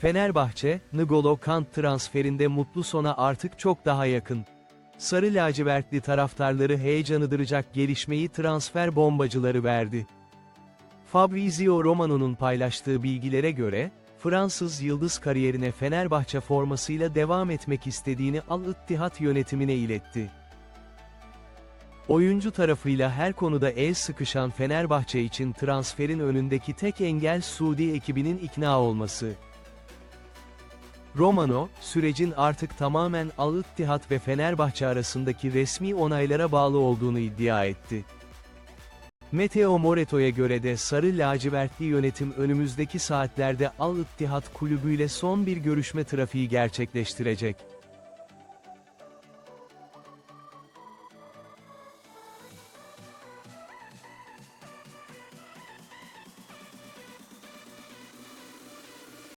Fenerbahçe, N'Golo Kant transferinde mutlu sona artık çok daha yakın. Sarı lacivertli taraftarları heyecanıdıracak gelişmeyi transfer bombacıları verdi. Fabrizio Romano'nun paylaştığı bilgilere göre, Fransız yıldız kariyerine Fenerbahçe formasıyla devam etmek istediğini Al-Ittihad yönetimine iletti. Oyuncu tarafıyla her konuda el sıkışan Fenerbahçe için transferin önündeki tek engel Suudi ekibinin ikna olması. Romano, sürecin artık tamamen Al-Ittihad ve Fenerbahçe arasındaki resmi onaylara bağlı olduğunu iddia etti. Meteo Moreto'ya göre de Sarı Lacivertli yönetim önümüzdeki saatlerde Al-Ittihad kulübüyle son bir görüşme trafiği gerçekleştirecek.